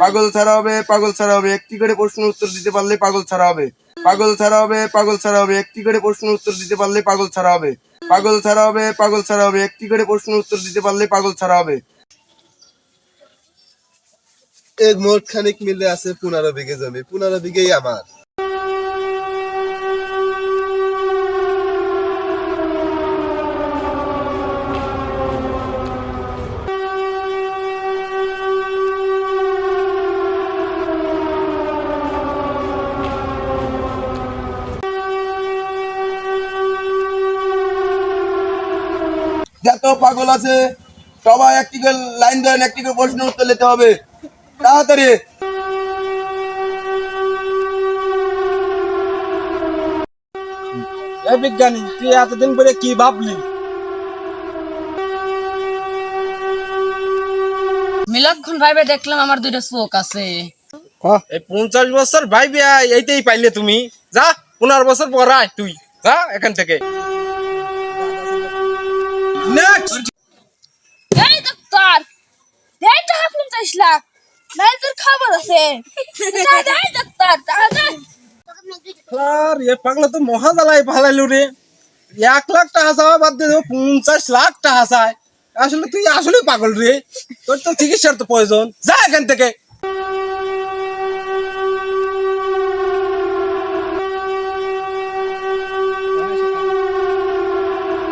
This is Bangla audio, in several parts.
পাগল ছাড়া হবে, পাগল ছাড়া হবে। একটি করে প্রশ্ন উত্তর দিতে পারলে পাগল ছাড়া হবে। পাগল ছাড়া হবে, পাগল ছাড়া হবে। একটি করে প্রশ্ন উত্তর দিতে পারলে পাগল ছাড়া হবে। পাগল ছাড়া হবে, পাগল ছাড়া হবে। একটি করে প্রশ্ন উত্তর দিতে পারলে পাগল ছাড়া হবে। এর মোট খানিক মিলে আছে পনেরো বিঘে জমি। পনেরো বিঘেই আমার। যত পাগল আছে সবাই একটি করে লাইন ধরেন একটি করে প্রশ্ন উত্তর নিতে হবে। তাড়াতাড়ি। বিজ্ঞানী তুই এতদিন পরে কি ভাবলি? মিলক্ষণ ভাইবে দেখলাম আমার দুইটা চোখ আছে। এই পঞ্চাশ বছর ভাই বিয়া এইটাই পাইলে তুমি। যা পনেরো বছর পড়ায় তুই। যা এখান থেকে। নেক্সট এই ডাক্তার দেয় টাকা পঞ্চাশ লাখ নাই তোর খবর আছে? দেয় ডাক্তার আর এ পাগলা তো মহাজালাই ভালাইলো রে। এক লাখ টাকা চাওয়া বাদ দিয়ে পঞ্চাশ লাখ টাকা চায়। আসলে তুই আসলে পাগল রে। তোর তো চিকিৎসার তো প্রয়োজন। যা এখান থেকে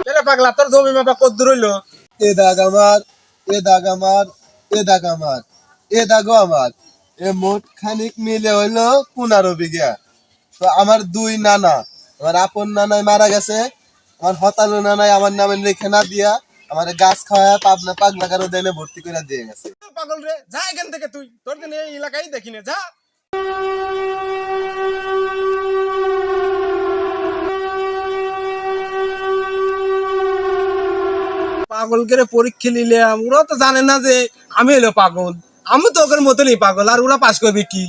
এরে পাগলা তোর জমি মাপা কত দূর হইল। এ দাগ আমার এ দাগ আমার এ দাগ আমার এ দাগও আমার। এ মোট খানিক মিলে হইল পনেরো বিঘা। তো আমার দুই নানা আমার আপন নানাই মারা গেছে আমার হতালু নানাই আমার নামে লিখে না দিয়া আমার গাছ খাওয়া পাবনা পাগলা কারও দেনে ভর্তি করে দিয়ে গেছে। পাগল রে যা এখান থেকে তুই। তোর জন্য এই এলাকায় দেখি না যা। পাগল করে পরীক্ষা নিলাম। ওরা তো জানে না যে আমি হলো পাগল। আমি তো ওদের মতনই পাগল, আর ওরা পাশ করবে কি?